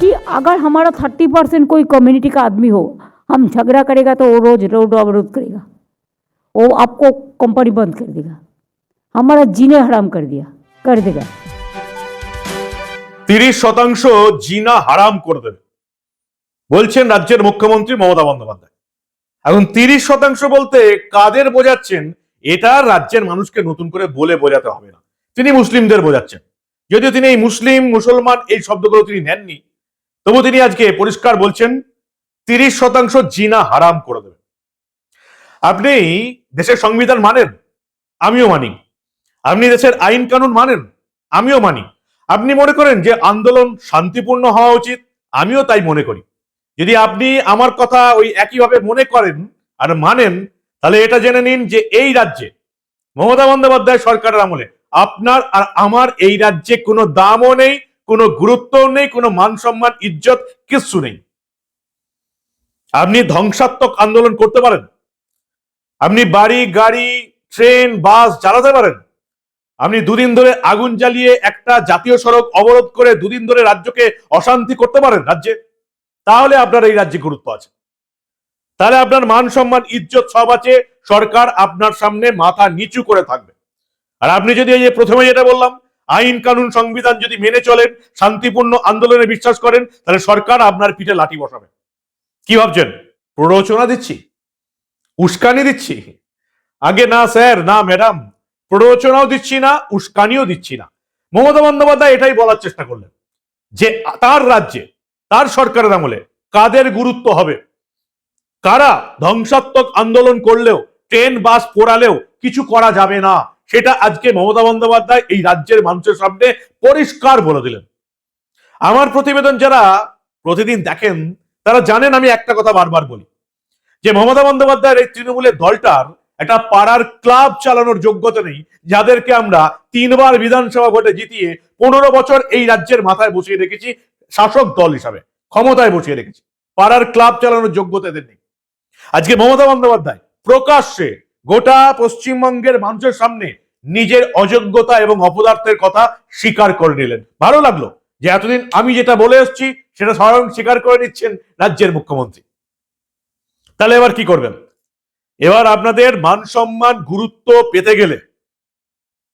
कि अगर हमारा थर्टी परसेंट कोई कम्युनिटी का आदमी हो हम झगड़ा करेगा तो वो रोज रोड अवरोध करेगा वो आपको कंपनी बंद कर देगा हमारा जीने हराम कर दिया कर देगा তিরিশ শতাংশ জিনা হারাম করে দেবে বলছেন রাজ্যের মুখ্যমন্ত্রী মমতা বন্দ্যোপাধ্যায় এখন তিরিশ শতাংশ বলতে কাদের বোঝাচ্ছেন এটা রাজ্যের মানুষকে নতুন করে বলে বোঝাতে হবে না তিনি মুসলিমদের বোঝাচ্ছেন যদিও তিনি এই মুসলিম মুসলমান এই শব্দগুলো তিনি নেননি তবু তিনি আজকে পরিষ্কার বলছেন, তিরিশ শতাংশ জিনা হারাম করে দেবেন। আপনি দেশের সংবিধান মানেন, আমিও মানি। আপনি দেশের আইন কানুন মানেন, আমিও মানি। আপনি মনে করেন যে আন্দোলন শান্তিপূর্ণ হওয়া উচিত, আমিও তাই মনে করি। যদি আপনি আমার কথা ওই একইভাবে মনে করেন আর মানেন, তাহলে এটা জেনে নিন যে এই রাজ্যে মমতা বন্দ্যোপাধ্যায় সরকারের আমলে আপনার আর আমার এই রাজ্যে কোনো দামও নেই কোনো গুরুত্ব নেই, কোনো মান সম্মান, ইজ্জত কিচ্ছু নেই। আপনি ধ্বংসাত্মক আন্দোলন করতে পারেন। আপনি বাড়ি, গাড়ি, ট্রেন, বাস চালাতে পারেন। আপনি দুদিন ধরে আগুন জ্বালিয়ে একটা জাতীয় সড়ক অবরোধ করে দুদিন ধরে রাজ্যকে অশান্তি করতে পারেন রাজ্যে, তাহলে আপনার এই রাজ্যে গুরুত্ব আছে। তাহলে আপনার মান সম্মান, ইজ্জত সব আছে, সরকার আপনার সামনে মাথা নিচু করে থাকবে। আর আপনি যদি এই যে প্রথমে যেটা বললাম আইন কানুন সংবিধান যদি মেনে চলেন, শান্তিপূর্ণ আন্দোলনে বিশ্বাস করেন, তাহলে সরকার আপনার পিঠে লাঠি বসাবে। কি ভাবছেন? প্ররোচনা দিচ্ছি? উস্কানি দিচ্ছি? আগে না, স্যার, না, ম্যাডাম, প্ররোচনাও দিচ্ছি না, উস্কানিও দিচ্ছি না। মমতা বন্দ্যোপাধ্যায় এটাই বলার চেষ্টা করলেন যে, তার রাজ্যে, তার সরকারের আমলে কাদের গুরুত্ব হবে? কারা ধ্বংসাত্মক আন্দোলন করলেও ট্রেন, বাস পোড়ালেও কিছু করা যাবে না। সেটা আজকে মমতা বন্দ্যোপাধ্যায় এই রাজ্যের মানুষের সামনে পরিষ্কার বলে দিলেন। আমার প্রতিবেদন যারা প্রতিদিন দেখেন, তারা জানেন আমি একটা কথা বারবার বলি। যে মমতা বন্দ্যোপাধ্যায়ের এই তৃণমূলের দলটার একটা পাড়ার ক্লাব চালানোর যোগ্যতা নেই, যাদেরকে আমরা তিনবার বিধানসভা ভোটে জিতিয়ে পনেরো বছর এই রাজ্যের মাথায় বসিয়ে রেখেছি, শাসক দল হিসাবে, ক্ষমতায় বসিয়ে রেখেছি। পাড়ার ক্লাব চালানোর যোগ্যতা এদের নেই। আজকে মমতা বন্দ্যোপাধ্যায় প্রকাশ্যে গোটা পশ্চিমবঙ্গের মানুষের সামনে নিজের অযোগ্যতা এবং অপদার্থের কথা স্বীকার করে নিলেন। ভালো লাগল যে এতদিন আমি যেটা বলে এসেছি, সেটা স্বয়ং স্বীকার করে নিচ্ছেন রাজ্যের মুখ্যমন্ত্রী। তাহলে এবার কি করবেন? এবার আপনাদের মান সম্মান, গুরুত্ব পেতে গেলে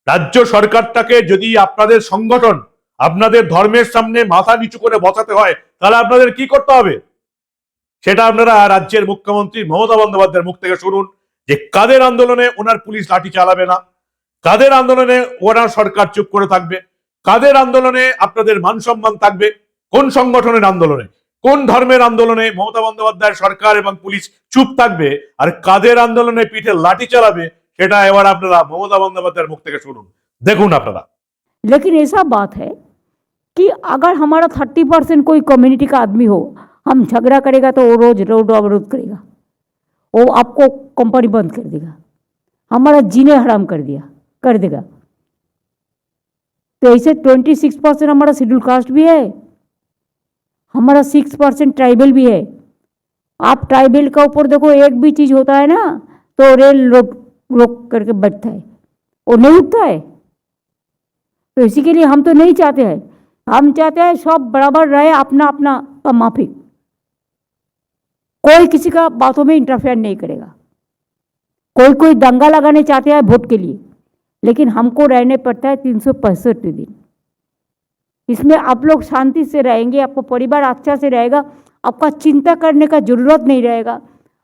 রাজ্য সরকারটাকে যদি আপনাদের সংগঠন, আপনাদের ধর্মের সামনে মাথা নিচু করে বসাতে হয়, তাহলে আপনাদের কি করতে হবে? সেটা আপনারা রাজ্যের মুখ্যমন্ত্রী মমতা বন্দ্যোপাধ্যায়ের মুখ থেকে শুনুন যে কাদের আন্দোলনে ওনার পুলিশ লাঠি চালাবে না কাদের আন্দোলনে ওনার সরকার চুপ করে থাকবে কাদের আন্দোলনে আপনাদের মান সম্মান থাকবে কোন সংগঠনের আন্দোলনে কোন ধর্মের আন্দোলনে মমতা বন্দ্যোপাধ্যায়ের সরকার এবং পুলিশ চুপ থাকবে আর কাদের আন্দোলনে পিঠে লাঠি চালাবে সেটা এবার আপনারা মমতা বন্দ্যোপাধ্যায়ের মুখ থেকে শুনুন দেখুন আপনারা लेकिन ऐसा बात है कि अगर हमारा थर्टी परसेंट कोई कम्युनिटी का आदमी हो हम झगड़ा करेगा तो वो रोज रोड अवरोध करेगा। वो आपको कंपनी बंद कर देगा। हमारा जीने हराम कर दिया, कर देगा। तो ऐसे ट्वेंटी सिक्स परसेंट हमारा शेड्यूल कास्ट भी है। हमारा सिक्स परसेंट ट्राइबल भी है। आप ट्राइबल का ऊपर देखो, एक भी चीज़ होता है ना तो रेल रोक रोक करके बैठता है। वो नहीं उठता है। तो इसी के लिए हम तो नहीं चाहते हैं। हम चाहते हैं सब बराबर रहे अपना अपना का माफिक कोई किसी का बातों में इंटरफेयर नहीं करेगा। कोई कोई दंगा लगाने चाहते हैं वोट के लिए, लेकिन हमको रहने पड़ता है तीन सौ पैंसठ दिन। इसमें आप लोग शांति से रहेंगे, आपको परिवार अच्छा से रहेगा, आपका चिंता करने का ज़रूरत नहीं रहेगा।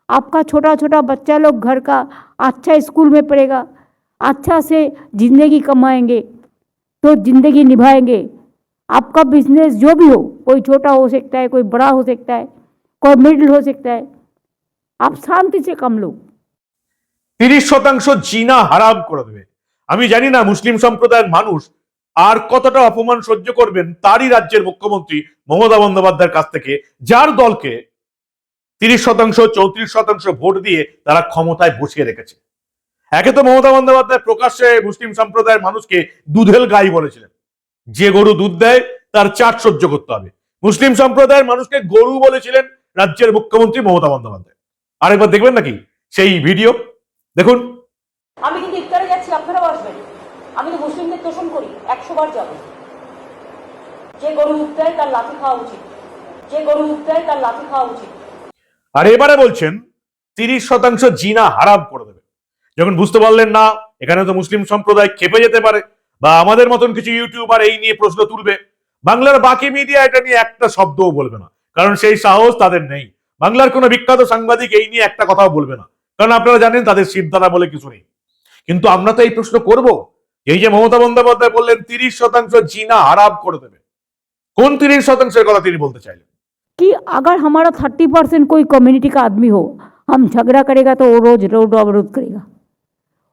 आपका छोटा छोटा बच्चा लोग घर का अच्छा स्कूल में पढ़ेगा अच्छा से ज़िंदगी कमाएँगे तो ज़िंदगी निभाएँगे। आपका बिज़नेस जो भी हो, कोई छोटा हो सकता है, कोई बड़ा हो सकता है मिडिल हो सकता है आप शांति से कम लो তিরিশ শতাংশ জিনা হারাম করে দেবে আমি জানি না মুসলিম সম্প্রদায়ের মানুষ আর কতটা অপমান সহ্য করবেন তারই রাজ্যের মুখ্যমন্ত্রী মমতা বন্দ্যোপাধ্যায়ের কাছ থেকে যার দলকে তিরিশ শতাংশ চৌত্রিশ শতাংশ ভোট দিয়ে তারা ক্ষমতায় বসিয়ে রেখেছে একে তো মমতা বন্দ্যোপাধ্যায় প্রকাশ্যে মুসলিম সম্প্রদায়ের মানুষকে দুধেল গাই বলেছিলেন যে গরু দুধ দেয় তার চাট সহ্য করতে হবে মুসলিম সম্প্রদায়ের মানুষকে গরু বলেছিলেন রাজ্যের মুখ্যমন্ত্রী মমতা বন্দ্যোপাধ্যায়। আরেকবার দেখবেন নাকি? সেই ভিডিও। দেখুন। আমি কিন্তু ইফতারে যাচ্ছি আপনারাও আসবেন। আমি তো মুসলিমদের তোষণ করি একশো বার যাব। যে গরু দুধ দেয় তার লাঠি খাওয়া উচিত। যে গরু দুধ দেয় তার লাথি খাওয়া উচিত। আর এবারে বলছেন তিরিশ শতাংশ জিনা হারাম করে দেবে। যখন বুঝতে পারলেন না এখানে তো মুসলিম সম্প্রদায় খেপে যেতে পারে বা আমাদের মতন কিছু ইউটিউবার এই নিয়ে প্রশ্ন তুলবে বাংলার বাকি মিডিয়া এটা নিয়ে একটা শব্দও বলবে না। কারণ সেই সাহস তাদের নেই বাংলার কোনো বিখ্যাত সাংবাদিক এই নিয়ে একটা কথাও বলবে না কারণ আপনারা জানেন তাদের সিদ্ধারা বলে কিছু নেই কিন্তু আমরা তো এই প্রশ্ন করব এই যে মমতা বন্দ্যোপাধ্যায় বললেন তিরিশ শতাংশ জিনা হারাম করে দেবে কোন তিরিশ শতাংশের কথা তিনি বলতে চাইলেন कि अगर हमारा थर्टी परसेंट कोई कम्युनिटी का आदमी हो हम झगड़ा करेगा तो वो रोज रोड अवरोध करेगा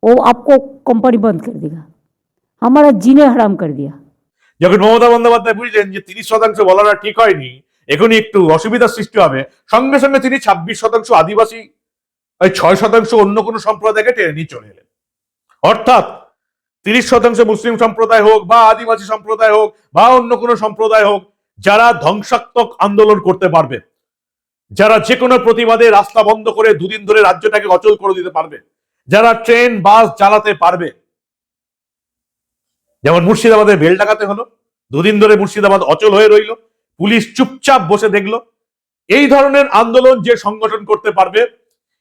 वो आपको कंपनी बंद कर देगा हमारा जीने हराम कर दिया যখন মমতা বন্দ্যোপাধ্যায় বুঝলেন যে তিরিশ শতাংশ বলাটা ঠিক হয়নি এখনই একটু অসুবিধার সৃষ্টি হবে। সঙ্গে সঙ্গে তিনি ছাব্বিশ শতাংশ আদিবাসী ওই ছয় শতাংশ অন্য কোনো সম্প্রদায়কে টেনে নিয়ে চলে এলেন। অর্থাৎ তিরিশ শতাংশ মুসলিম সম্প্রদায় হোক বা আদিবাসী সম্প্রদায় হোক বা অন্য কোনো সম্প্রদায় হোক, যারা ধ্বংসাত্মক আন্দোলন করতে পারবে, যারা যে কোনো প্রতিবাদে রাস্তা বন্ধ করে দুদিন ধরে রাজ্যটাকে অচল করে দিতে পারবে, যারা ট্রেন, বাস চালাতে পারবে। যেমন মুর্শিদাবাদের বেল ডাকাতে হলো, দুদিন ধরে মুর্শিদাবাদ অচল হয়ে রইল পুলিশ চুপচাপ বসে দেখল, এই ধরনের আন্দোলন যে সংগঠন করতে পারবে,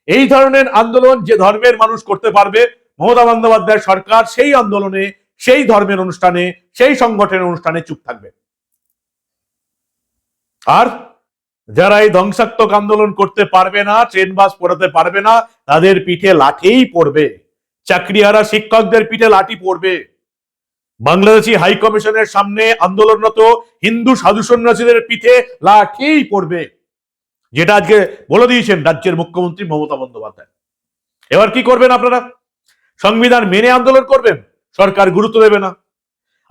এই ধরনের আন্দোলন যে ধর্মের মানুষ করতে পারবে, মমতা বন্দ্যোপাধ্যায় সরকার সেই আন্দোলনে, সেই ধর্মের অনুষ্ঠানে, সেই সংগঠনের অনুষ্ঠানে চুপ থাকবে। আর যারা এই ধ্বংসাত্মক আন্দোলন করতে পারবে না, ট্রেন, বাস পড়াতে পারবে না, তাদের পিঠে লাঠিই পড়বে। চাকরিহারা শিক্ষকদের পিঠে লাঠি পড়বে। বাংলাদেশি হাই কমিশনের সামনে আন্দোলনরত হিন্দু সাধু সন্ন্যাসীদের পিঠে লাঠিই পড়বে, যেটা আজকে বলে দিয়েছেন রাজ্যের মুখ্যমন্ত্রী মমতা বন্দ্যোপাধ্যায়। এবার কি করবেন আপনারা? সংবিধান মেনে আন্দোলন করবেন, সরকার গুরুত্ব দেবে না।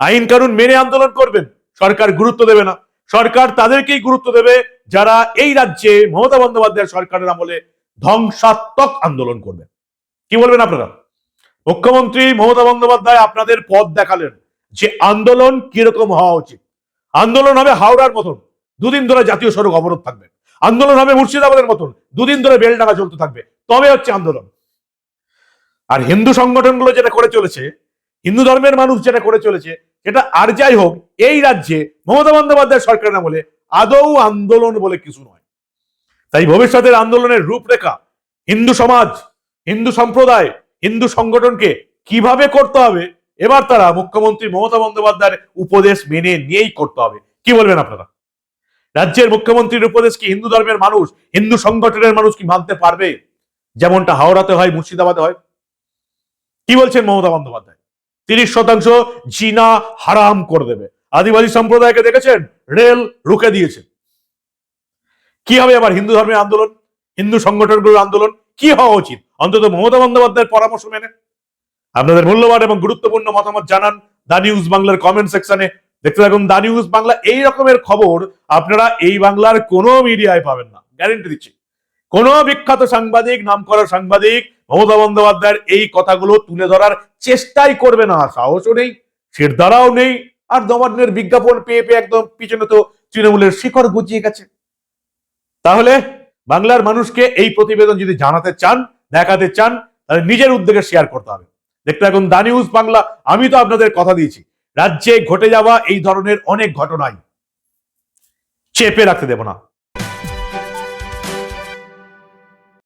আইন কানুন মেনে আন্দোলন করবেন, সরকার গুরুত্ব দেবে না। সরকার তাদেরকেই গুরুত্ব দেবে যারা এই রাজ্যে মমতা বন্দ্যোপাধ্যায়ের সরকারের আমলে ধ্বংসাত্মক আন্দোলন করবে। কি বলবেন আপনারা? মুখ্যমন্ত্রী মমতা বন্দ্যোপাধ্যায় আপনাদের পথ দেখালেন যে আন্দোলন কীরকম হওয়া উচিত। আন্দোলন হবে হাওড়ার মতন, দুদিন ধরে জাতীয় সড়ক অবরোধ থাকবে। আন্দোলন হবে মুর্শিদাবাদের মতন, দুদিন ধরে বেলডাঙ্গা চলতে থাকবে। তবে হচ্ছে আন্দোলন। আর হিন্দু সংগঠনগুলো যেটা করে চলেছে, হিন্দু ধর্মের মানুষ যেটা করে চলেছে, সেটা আর যাই হোক, এই রাজ্যে মমতা বন্দ্যোপাধ্যায় সরকারের আমলে আদৌ আন্দোলন বলে কিছু নয়। তাই ভবিষ্যতের আন্দোলনের রূপরেখা হিন্দু সমাজ, হিন্দু সম্প্রদায় হিন্দু সংগঠনকে কীভাবে করতে হবে? এবার তারা মুখ্যমন্ত্রী মমতা বন্দ্যোপাধ্যায়ের উপদেশ মেনে নিয়েই করতে হবে। কি বলবেন আপনারা? রাজ্যের মুখ্যমন্ত্রীর উপদেশ কি হিন্দু ধর্মের মানুষ, হিন্দু সংগঠনের মানুষ কি মানতে পারবে? যেমনটা হাওড়াতে হয়, মুর্শিদাবাদে হয়। কি বলছেন মমতা বন্দ্যোপাধ্যায়? তিরিশ শতাংশ জিনা হারাম করে দেবে। আদিবাসী সম্প্রদায়কে দেখেছেন? রেল রুখে দিয়েছে। কি হবে আবার হিন্দু ধর্মের আন্দোলন? হিন্দু সংগঠনগুলোর আন্দোলন? কি হওয়া উচিত? অন্তত মমতা বন্দ্যোপাধ্যায়ের পরামর্শ মেনে। আপনাদের মূল্যবান এবং গুরুত্বপূর্ণ মতামত জানান দা নিউজ বাংলার কমেন্ট সেকশনে দেখতে থাকুন দা নিউজ বাংলা, এই রকমের খবর আপনারা এই বাংলার কোনো মিডিয়ায় পাবেন না। গ্যারেন্টি দিচ্ছি। কোনো বিখ্যাত সাংবাদিক নাম করা সাংবাদিক মমতা বন্দ্যোপাধ্যায়ের এই কথাগুলো তুলে ধরার চেষ্টাই করবে না। সাহসও নেই সের দ্বারাও নেই, আর নবান্নের বিজ্ঞাপন পেয়ে পেয়ে একদম পিছনে তো তৃণমূলের শিখর গুজিয়ে গেছে। তাহলে বাংলার মানুষকে এই প্রতিবেদন যদি জানাতে চান দেখাতে চান, তাহলে নিজের উদ্যোগে শেয়ার করতে হবে। দেখতে এখন দা নিউজ বাংলা আমি তো আপনাদের কথা দিয়েছি। রাজ্যে ঘটে যাওয়া এই ধরনের অনেক ঘটনাই চেপে রাখতে দেব না।